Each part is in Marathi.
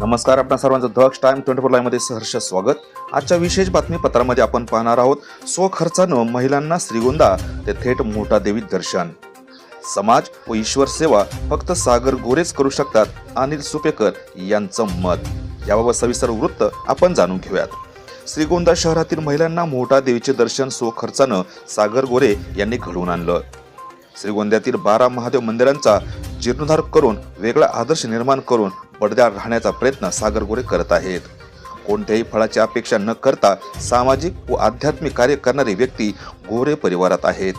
नमस्कार आपणा सर्वांचं दक्ष टाइम ट्वेंटी फोरमध्ये सहर्ष स्वागत. आजच्या विशेष बातमीपत्रामध्ये आपण पाहणार आहोत स्वखर्चानं महिलांना श्रीगोंदा ते थेट मोठा देवी दर्शन. समाज व ईश्वर सेवा फक्त सागर गोरेच करू शकतात अनिल सुपेकर यांचं मत. याबाबत सविस्तर वृत्त आपण जाणून घेऊयात. श्रीगोंदा शहरातील महिलांना मोठा देवीचे दर्शन स्वखर्चानं सागर गोरे यांनी घडवून आणलं. श्रीगोंद्यातील बारा महादेव मंदिरांचा जीर्णोद्धार करून वेगळा आदर्श निर्माण करून पडद्याआड राहण्याचा प्रयत्न सागर गोरे करत आहेत. कोणत्याही फळाची अपेक्षा न करता सामाजिक व आध्यात्मिक कार्य करणारी व्यक्ती गोरे परिवारात आहेत.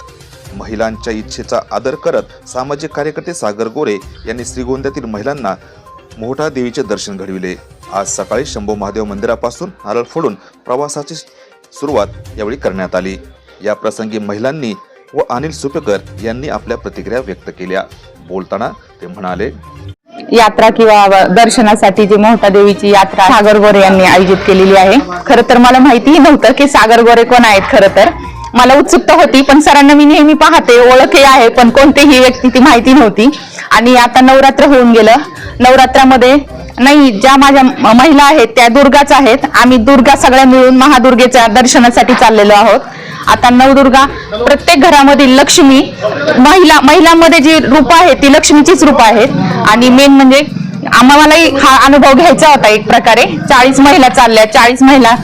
महिलांच्या इच्छेचा आदर करत सामाजिक कार्यकर्ते सागर गोरे यांनी श्रीगोंद्यातील महिलांना मोठा देवीचे दर्शन घडविले. आज सकाळी शंभू महादेव मंदिरापासून नारळ फोडून प्रवासाची सुरुवात यावेळी करण्यात आली. या प्रसंगी महिलांनी व अनिल सुपेकर यांनी आपल्या प्रतिक्रिया व्यक्त केल्या. बोलताना ते म्हणाले यात्रा किंवा दर्शनासाठी जी मोहटा देवीची यात्रा सागर गोरे यांनी आयोजित केलेली आहे. खरं तर मला माहितीही नव्हतं की सागर गोरे कोण आहेत खरं तर. मला उत्सुकता होती पण सरांना मी नेहमी पाहते ओळखही आहे पण कोणतीही व्यक्ती ती माहिती नव्हती. आणि आता नवरात्र होऊन गेलं. नवरात्रामध्ये नाही ज्या माझ्या महिला आहेत त्या दुर्गाच आहेत. आम्ही दुर्गा सगळ्या मिळून महादुर्गेच्या दर्शनासाठी चाललेलो आहोत. आता नवदुर्गा प्रत्येक घरामधील लक्ष्मी महिला महिलांमध्ये जी रूप आहेत ती लक्ष्मीचीच रूप आहेत. आणि मेन म्हणजे आम्हालाही हा अनुभव घ्यायचा होता एक प्रकारे. चाळीस महिला चालल्या. चाळीस महिला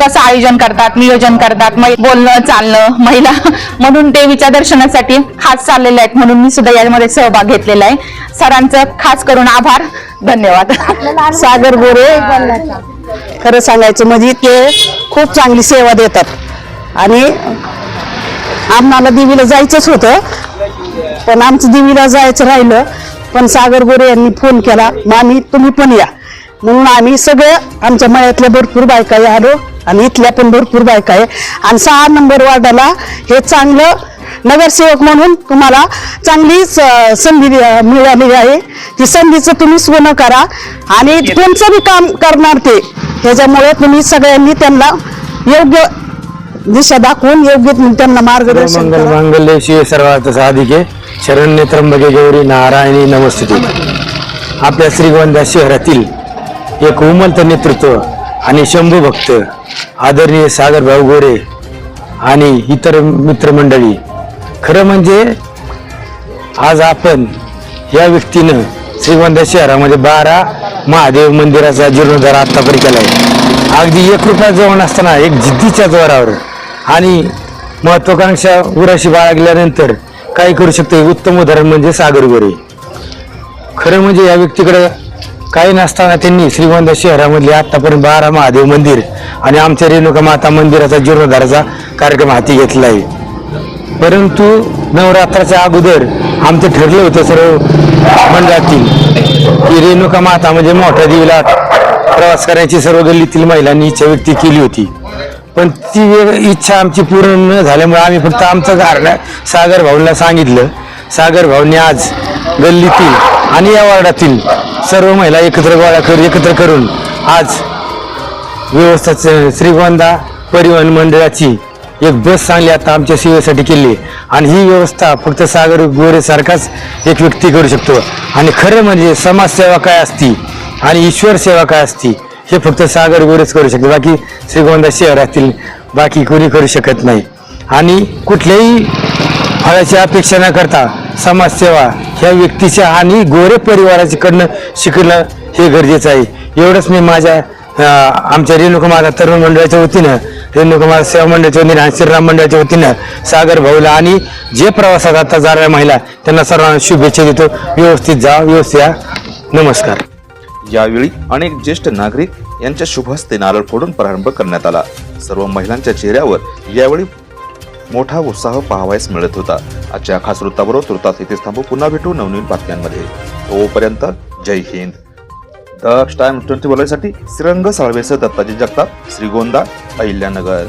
कसं आयोजन करतात नियोजन करतात बोलणं चालणं महिला. म्हणून देवीच्या दर्शनासाठी खास चाललेल्या आहेत. म्हणून मी सुद्धा यामध्ये सहभाग घेतलेला आहे. सरांचं खास करून आभार. धन्यवाद. सागर गोरे. खरं सांगायचं म्हणजे ते खूप चांगली सेवा देतात. आणि आम्हाला देवीला जायचंच होतं. पण आमचं देवीला जायचं राहिलं. पण सागर गोरे यांनी फोन केला मामी तुम्ही पण या. म्हणून आम्ही सगळे आमच्या मळ्यातल्या भरपूर बायका आलो आणि इथल्या पण भरपूर बायका आहे. आणि सहा नंबर वार्डाला हे चांगलं नगरसेवक म्हणून तुम्हाला चांगली संधी मिळाली आहे. ती संधीचं तुम्ही सोनं करा आणि कोणचं बी काम करणार ते. त्याच्यामुळे तुम्ही सगळ्यांनी त्यांना योग्य दिशा दाखवून योग्य त्यांना मार्गदर्शन मंगल करा. मांगल्य शिव सर्वार्थ साधिके. शरण्य त्र्यंबके गौरी नारायणी नमस्ते आपल्या श्रीगोंदा शहरातील एक उमलत नेतृत्व आणि शंभू भक्त आदरणीय सागर भाऊ गोरे आणि इतर मित्रमंडळी. खरं म्हणजे आज आपण या व्यक्तीनं श्रीगोंदा शहरामध्ये बारा महादेव मंदिराचा जीर्णोद्धार आतापर्यंत केला आहे अगदी एक रुपया जवळ असताना एक जिद्दीच्या जोरावर आणि महत्वाकांक्षा उराशी बाळगल्यानंतर काय करू शकतो हे उत्तम उदाहरण म्हणजे सागर गोरे. खरं म्हणजे या व्यक्तीकडे काही नसताना त्यांनी श्रीगोंदा शहरामधले आत्तापर्यंत बारा महादेव मंदिर आणि आमच्या रेणुका माता मंदिराचा जीर्णोद्धाराचा कार्यक्रम हाती घेतला आहे. परंतु नवरात्राच्या अगोदर आमचं ठरलं होतं सर्व मंडळातील की रेणुका माता म्हणजे मोठ्या देवीला प्रवास करायची सर्व गल्लीतील महिलांनी इच्छा व्यक्त केली होती. पण ती इच्छा आमची पूर्ण न झाल्यामुळे आम्ही फक्त आमचं कारण सागर भाऊंना सांगितलं. सागर भाऊंनी आज गल्लीतील आणि या वार्डातील सर्व महिला एकत्र गोळा कर एकत्र करून आज व्यवस्था श्रीगोंदा परिवहन मंडळाची एक बस चांगली आता आमच्या सेवेसाठी केली आणि ही व्यवस्था फक्त सागर गोरे सारखाच एक व्यक्ती करू शकतो. आणि खरं म्हणजे समाजसेवा काय असती आणि ईश्वर सेवा काय असती हे फक्त सागर गोरेच करू शकते बाकी श्रीगोंदा शहरातील बाकी कोणी करू शकत नाही. आणि कुठल्याही फळाची अपेक्षा न करता समाजसेवा ह्या व्यक्तीच्या आणि गोरे परिवाराच्याकडनं शिकणं हे गरजेचं आहे. एवढंच मी माझ्या आमच्या रेणुका तरुण मंडळाच्या वतीनं रेणुकुमार सेवा मंडळाच्या वतीनं आणि श्रीराम मंडळाच्या वतीनं सागर भाऊला आणि जे प्रवासात आता जाणाऱ्या महिला त्यांना सर्वांना शुभेच्छा देतो. व्यवस्थित जा व्यवस्थित या. नमस्कार. यावेळी अनेक ज्येष्ठ नागरिक यांच्या शुभ हस्ते नारळ फोडून प्रारंभ करण्यात आला. सर्व महिलांच्या चेहऱ्यावर यावेळी मोठा उत्साह पाहावयास मिळत होता. आजच्या खास वृत्ताबरोबर तुर्तास इथे थांबू. पुन्हा भेटू नवनवीन बातम्यांमध्ये. तोपर्यंत जय हिंद. द टाइम ट्वेंटी बोलायसाठी श्रीरंग साळवेसह दत्ताजी जगताप श्रीगोंदा अहिल्यानगर.